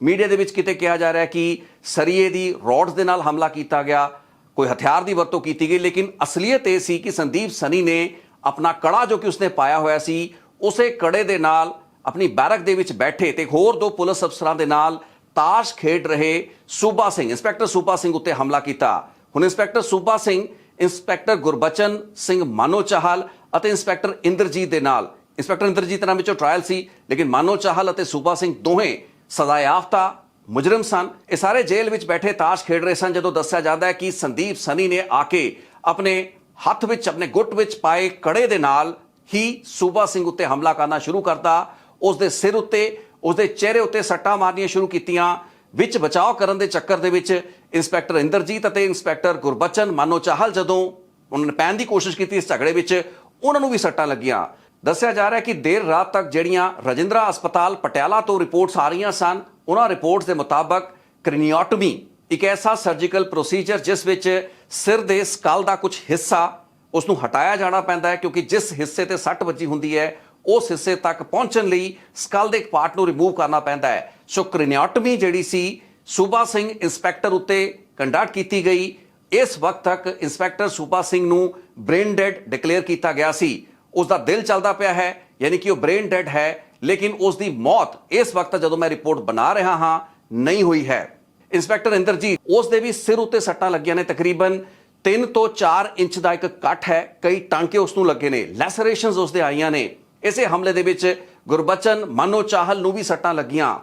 Media ਦੇ ਵਿੱਚ ਕਿਤੇ ਕਿਹਾ ਜਾ ਰਿਹਾ ਕਿ ਸਰੀਏ ਦੀ ਰੋਡਸ ਦੇ ਨਾਲ ਹਮਲਾ ਕੀਤਾ ਗਿਆ, ਕੋਈ ਹਥਿਆਰ ਦੀ ਵਰਤੋਂ ਕੀਤੀ ਗਈ, ਲੇਕਿਨ ਅਸਲੀਅਤ ਇਹ ਸੀ ਕਿ ਸੰਦੀਪ ਸਨੀ ਨੇ ਆਪਣਾ ਕੜਾ ਜੋ ਕਿ ਉਸਨੇ ਪਾਇਆ ਹੋਇਆ ਸੀ, ਉਸੇ ਕੜੇ ਦੇ ਨਾਲ ਆਪਣੀ ਬੈਰਕ ਦੇ ਵਿੱਚ ਬੈਠੇ ਤੇ ਹੋਰ ਦੋ ਪੁਲਿਸ ਅਫਸਰਾਂ ਦੇ ਨਾਲ ਤਾਸ਼ ਖੇਡ ਰਹੇ ਸੂਬਾ ਸਿੰਘ, ਇੰਸਪੈਕਟਰ ਸੂਬਾ ਸਿੰਘ ਉੱਤੇ ਹਮਲਾ ਕੀਤਾ। ਹੁਣ ਇੰਸਪੈਕਟਰ ਸੂਬਾ ਸਿੰਘ, ਇੰਸਪੈਕਟਰ ਗੁਰਬਚਨ ਸਿੰਘ ਮਾਨੋ ਚਾਹਲ ਅਤੇ ਇੰਸਪੈਕਟਰ ਇੰਦਰਜੀਤ ਦੇ ਨਾਲ। ਇੰਸਪੈਕਟਰ ਇੰਦਰਜੀਤ ਨਾਮ ਵਿੱਚੋਂ ਟ੍ਰਾਇਲ ਸੀ, ਲੇਕਿਨ ਮਾਨੋ ਚਾਹਲ ਅਤੇ ਸੂਬਾ ਸਿੰਘ ਦੋਵੇਂ ਸਜ਼ਾ ਯਾਫਤਾ ਮੁਜਰਮ ਸਨ। ਇਹ ਸਾਰੇ ਜੇਲ੍ਹ ਵਿੱਚ ਬੈਠੇ ਤਾਸ਼ ਖੇਡ ਰਹੇ ਸਨ ਜਦੋਂ ਦੱਸਿਆ ਜਾਂਦਾ ਹੈ ਕਿ ਸੰਦੀਪ ਸਨੀ ਨੇ ਆ ਕੇ ਆਪਣੇ ਹੱਥ ਵਿੱਚ, ਆਪਣੇ ਗੁੱਟ ਵਿੱਚ ਪਾਏ ਕੜੇ ਦੇ ਨਾਲ ਹੀ ਸੂਬਾ ਸਿੰਘ ਉੱਤੇ ਹਮਲਾ ਕਰਨਾ ਸ਼ੁਰੂ ਕਰਤਾ। ਉਸ ਦੇ ਸਿਰ ਉੱਤੇ ਉਸ ਦੇ ਚਿਹਰੇ ਉੱਤੇ ਸੱਟਾਂ ਮਾਰਨੀਆਂ ਸ਼ੁਰੂ ਕੀਤੀਆਂ। ਵਿੱਚ ਬਚਾਓ ਕਰਨ ਦੇ ਚੱਕਰ ਦੇ ਵਿੱਚ ਇੰਸਪੈਕਟਰ ਇੰਦਰਜੀਤ ਅਤੇ ਇੰਸਪੈਕਟਰ ਗੁਰਬਚਨ, ਮਾਨੋ ਚਾਹਲ ਜਦੋਂ ਉਹਨਾਂ ਨੇ ਪੈਣ ਦੀ ਕੋਸ਼ਿਸ਼ ਕੀਤੀ ਇਸ ਝਗੜੇ ਵਿੱਚ, ਉਹਨਾਂ ਨੂੰ ਵੀ ਸੱਟਾਂ ਲੱਗੀਆਂ। ਦੱਸਿਆ ਜਾ ਰਿਹਾ ਹੈ ਕਿ ਦੇਰ ਰਾਤ ਤੱਕ ਜਿਹੜੀਆਂ ਰਜਿੰਦਰਾ ਹਸਪਤਾਲ ਪਟਿਆਲਾ ਤੋਂ ਰਿਪੋਰਟਸ ਆ ਰਹੀਆਂ ਸਨ, ਉਹਨਾਂ ਰਿਪੋਰਟਸ ਦੇ ਮੁਤਾਬਕ ਕ੍ਰੀਨੀਓਟਮੀ ਇੱਕ ਐਸਾ ਸਰਜੀਕਲ ਪ੍ਰੋਸੀਜਰ ਜਿਸ ਵਿੱਚ ਸਿਰ ਦੇ ਸਕਲ ਦਾ ਕੁਝ ਹਿੱਸਾ ਉਸ ਨੂੰ ਹਟਾਇਆ ਜਾਣਾ ਪੈਂਦਾ ਹੈ, ਕਿਉਂਕਿ ਜਿਸ ਹਿੱਸੇ ਤੇ ਸੱਟ ਵੱਜੀ ਹੁੰਦੀ ਹੈ, ਉਸ ਹਿੱਸੇ ਤੱਕ ਪਹੁੰਚਣ ਲਈ ਸਕਲ ਦੇ ਇੱਕ ਪਾਰਟ ਨੂੰ ਰਿਮੂਵ ਕਰਨਾ ਪੈਂਦਾ ਹੈ। ਸੋ ਕ੍ਰੀਨੀਓਟਮੀ ਜਿਹੜੀ ਸੀ, ਸੂਬਾ ਸਿੰਘ ਇੰਸਪੈਕਟਰ ਉੱਤੇ ਕੰਡਕਟ ਕੀਤੀ ਗਈ। ਇਸ ਵਕਤ ਤੱਕ ਇੰਸਪੈਕਟਰ ਸੂਬਾ ਸਿੰਘ ਨੂੰ ਬ੍ਰੇਨ ਡੈਡ ਡਿਕਲੇਅਰ ਕੀਤਾ ਗਿਆ ਸੀ। ਉਸ ਦਾ ਦਿਲ ਚੱਲਦਾ ਪਿਆ ਹੈ, ਯਾਨੀ ਕਿ ਉਹ ਬ੍ਰੇਨ ਡੈਡ ਹੈ, ਲੇਕਿਨ ਉਸ ਦੀ ਮੌਤ ਇਸ ਵਕਤ ਜਦੋਂ ਮੈਂ ਰਿਪੋਰਟ ਬਣਾ ਰਿਹਾ ਹਾਂ, ਨਹੀਂ ਹੋਈ ਹੈ। ਇੰਸਪੈਕਟਰ ਇੰਦਰਜੀਤ ਉਸ ਦੇ ਵੀ ਸਿਰ ਉੱਤੇ ਸੱਟਾਂ ਲੱਗੀਆਂ ਨੇ ਤਕਰੀਬਨ 3 ਤੋਂ 4 ਇੰਚ ਦਾ ਇੱਕ ਕੱਟ ਹੈ, ਕਈ ਟਾਂਕੇ ਉਸ ਨੂੰ ਲੱਗੇ ਨੇ ਲੈਸਰੇਸ਼ਨਸ ਉਸ ਦੇ ਆਈਆਂ ਨੇ। ਇਸੇ ਹਮਲੇ ਦੇ ਵਿੱਚ ਗੁਰਬਚਨ, ਮਨੋ ਚਾਹਲ ਨੂੰ ਵੀ ਸੱਟਾਂ ਲੱਗੀਆਂ।